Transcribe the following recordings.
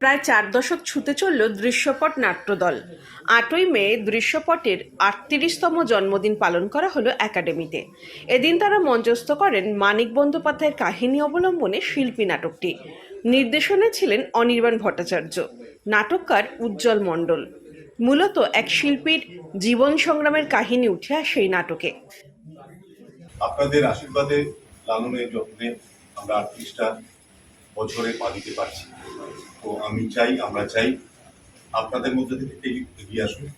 প্রায় চার দশক ছুতে চলল দৃশ্যপট নাট্যদল। আটই মে দৃশ্যপটের আটত্রিশতম জন্মদিন পালন করা হলো একাডেমিতে। এদিন তারা মঞ্চস্থ করেন মানিক বন্দ্যোপাধ্যায়ের কাহিনী অবলম্বনে শিল্পী নাটকটি। নির্দেশনে ছিলেন অনির্বাণ ভট্টাচার্য। নাটককার উজ্জ্বল মণ্ডল। মূলত এক শিল্পীর জীবন সংগ্রামের কাহিনী উঠে আসে এই নাটকে। আপনাদের আশীর্বাদে, লালনের যত্নে আমরা আটত্রিশটা বছরে পা দিতে পারছি। তো আমি চাই, আমরা চাই, আপনাদের মধ্যে থেকে এগিয়ে- আসুন।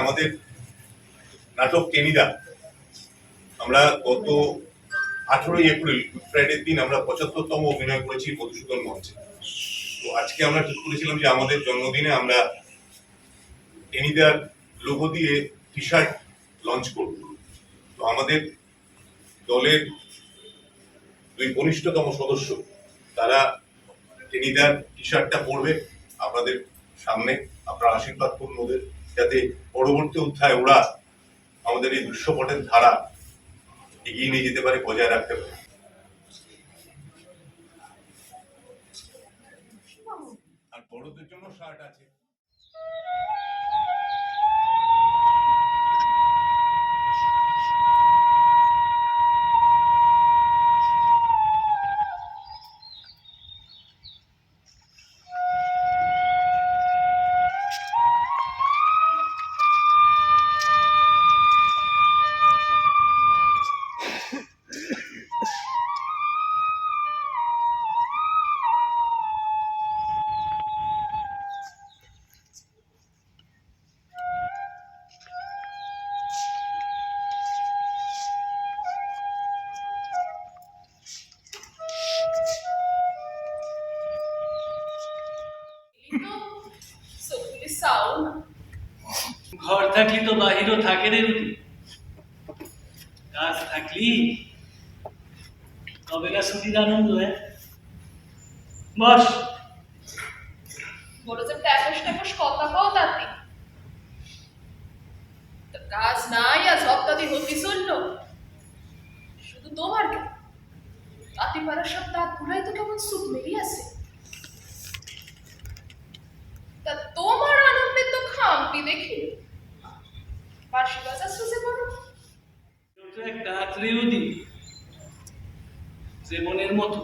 আমাদের নাটক টেনিদা আমরা গত আঠেরোই এপ্রিল গুড ফ্রাইডের দিন আমরা পঁচাত্তরতম অভিনয় করেছি মধুসূদন মঞ্চে। তো আজকে আমরা ঠিক করেছিলাম যে আমাদের জন্মদিনে আমরা টেনিদার লোগো দিয়ে টি শার্ট লঞ্চ করব। তো আমাদের দলের দুই ঘনিষ্ঠতম সদস্য, তারা টেনিদার টি শার্টটা পরবে আপনাদের সামনে। আপনারা আশীর্বাদ করুন ওদের, যাতে পরবর্তী অধ্যায় ওরা আমাদের এই দৃশ্যপটের ধারা এগিয়ে নিয়ে যেতে পারে, বজায় রাখতে পারে। আর বড়দের জন্য শার্ট আছে। ঘর থাকলি তো বাহিরও থাকে রে রুটি। কাজ থাকলি তবে না ছুটির আনন্দ হ্যাঁ? বস। যে কথা কও তাতে। কাজ নাই হতি চলল। শুধু তোমার কেন তাতে সব দাঁত গুলাই তো কেমন সুখ আছে তা তোমার আনন্দে তো খামতি দেখি। একটা ত্রিউদি জীবনের মতো।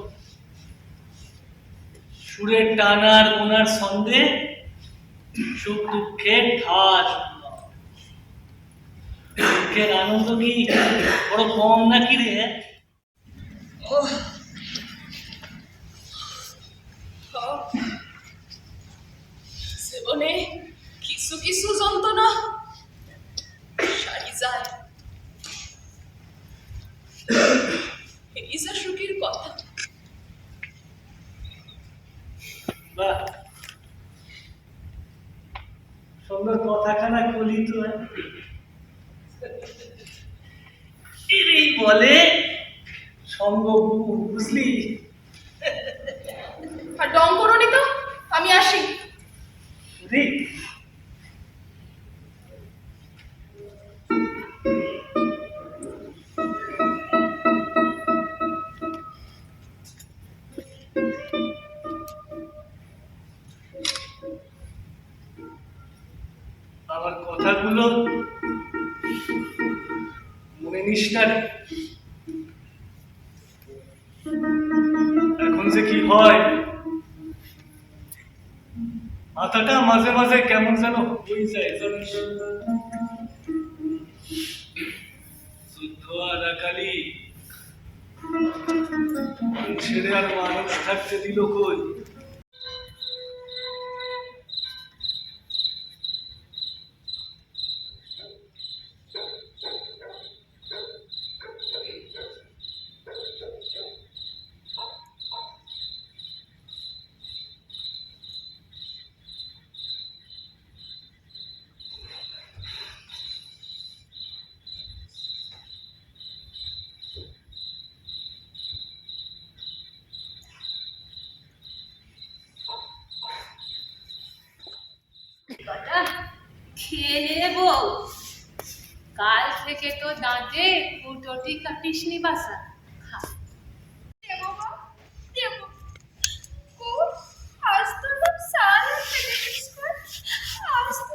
সুরের টানার ওনার ছন্দে সুখ দুঃখের ঠাস দুঃখের আনন্দ কি বড় কম নাকি রে? জীবনে কথাখানা খুলি তো হ্যাঁ? বলে সঙ্গ বুঝলি আর ডং করোনি তো আমি আসি রে কথাগুলো মনে নিস না রে। এখন যে কি হয়? মাথাটা মাঝে মাঝে কেমন যেন হয়ে যায় যুদ্ধ আর আকালি ছেড়ে আর মানুষ থাকতে দিল কই? কাল থেকে তো দাঁতে ফুটোটি কাটিসনি বাসা খা দেবো মা দেবো ও আজ তো খুব সারা পেটে বিস্কুট আজ তো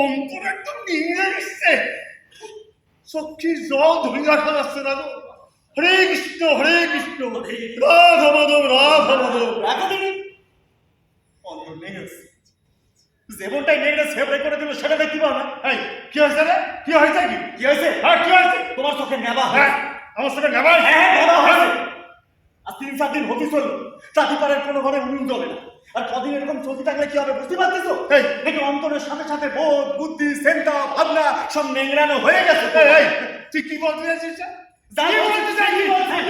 অন্তর একদম নিয়ে এসছে। সত্যির জল ধরে রাখা যাচ্ছে না গো হরে কৃষ্ণ হরে কৃষ্ণ। রাধা মাধব রাধা মাধব। এতদিনই অন্তর নেই জীবনটাই সেভরে করে দিল সেটা দেখতে পাও না। এই কি হয়েছে রে? কি হয়েছে কি? কি হয়েছে? হ্যাঁ কি হয়েছে? তোমার চোখে নেবা হ্যাঁ আমার চোখে নেবা হ্যাঁ নেবা হয়েছে। আর তিন চার দিন হতে চলল। চাঁদিপাড়ের কোনো ঘরে উনুন জ্বলে না। আর কদিন এরকম চলতে থাকলে কি হবে বুঝতে পারতেছো? এই। অন্তরের সাথে সাথে বোধ বুদ্ধি চিন্তা ভাবনা সব নেংড়ানো হয়ে গেছে? এই তুই কি বলতে চাইছিস? বলতে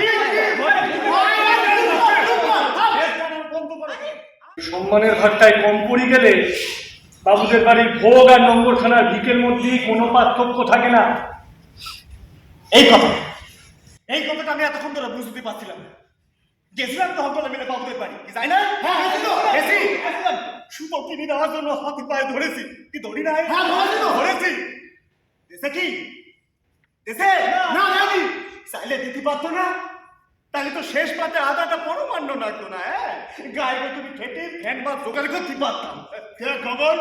সম্মানের ঘরটায় কম পড়ে গেলে বাবুদের বাড়ির ভোগ আর নম্বরখানার ভিকের মধ্যে কোনো পার্থক্য থাকে না। এই কথা এই কথাটা আমি এতক্ষণ ধরে বুঝতে পারছিলাম না। গেছিলাম তো হকলে মিলে বাবুদের বাড়ি যাই না? হ্যাঁ গেছি। সুতো কিনে দেওয়ার জন্য হাতে পায়ে ধরেছি। কি ধরি নাই? ধরেছি দেশে কি? দেশে? না নাকি চাইলে দিতে পারতো না। তাহলে তো শেষ পাতে আদাটা পরমান্ন লাগতো না হ্যাঁ? গায়ে তুমি খেটে ফ্যান বা জোগাড় করতে পারতাম। কে খবর?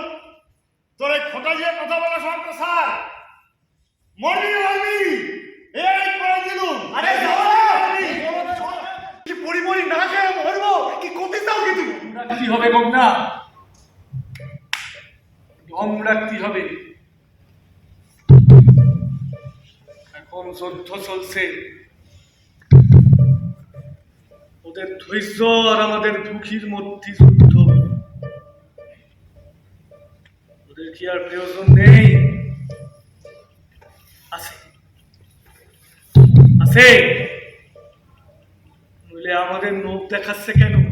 তোর এই খোটা দিয়ে কথা বলা সব স্যার। মরবি মরবি এই করে দিলুম আরে কি পরিমরি না খেয়ে মরবো কি করতে চাও কি রাখতে হবে গঙ্গা। রাখতে হবে। এখন যুদ্ধ চলছে। ওদের ধৈর্য আর আমাদের দুঃখীর মধ্যে যুদ্ধ। ওদের কি আর প্রয়োজন নেই? আছে। আছে। নইলে আমাদের নখ দেখাচ্ছে কেন?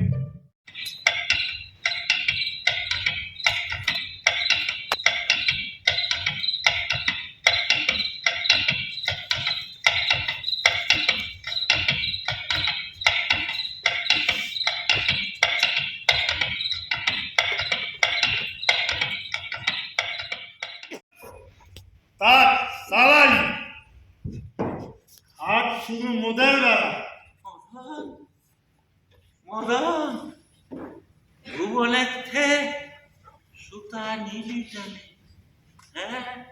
সুতা নীলি টানে হ্যাঁ?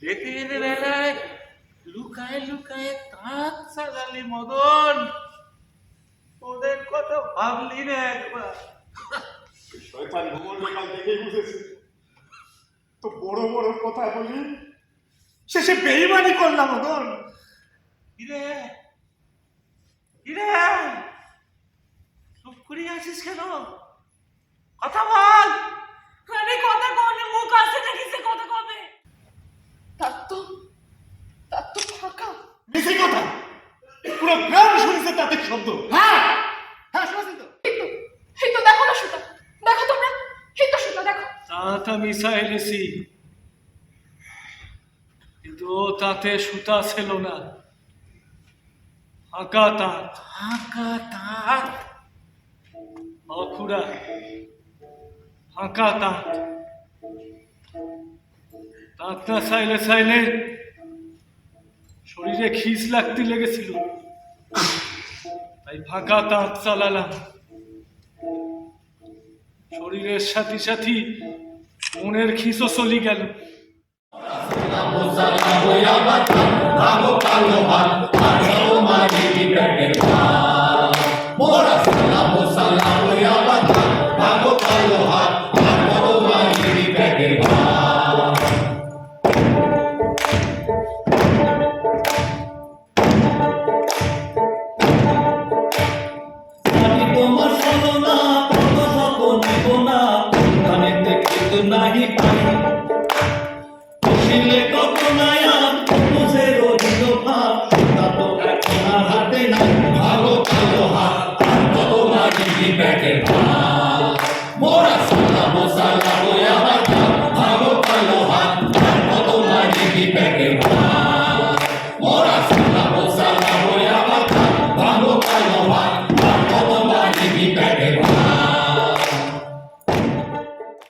বেতের বেলায় লুকায় লুকায় তাঁত সাজালি মদন। ওদের কথা ভাবলি না একবার। শয়তান ভ্রমণ কাল দেখেই বুঝেছি। তো বড় বড় কথা বলি শেষে বেইমানি করলাম মদন। কিরে? কিরে? চুপ করে আছিস কেন? কথা বল! আরে কথা কনে মুখ আছে নাকি সে কথা কবে? তার তো তার তো ফাঁকা। বেশি কথা? পুরো গ্রাম শুনেছে তাদের শব্দ। হ্যাঁ। হ্যাঁ শুনেছি তো। এই তো দেখো না সুতা। দেখো তোমরা এই তো সুতা দেখো। তাঁত আমি চাইলেছি পুরো তাতে সুতা ছিল না। ফাঁকা তাঁত ফাঁকা তাঁত অখুরা। ফাঁকা তাঁত তাঁত না সাইলে সাইলে শরীরে খিস লাগতে লেগেছিল। তাই ফাঁকা তাঁত চালালাম। শরীরের সাথে সাথে মনের খিসও চলি গেল। মারি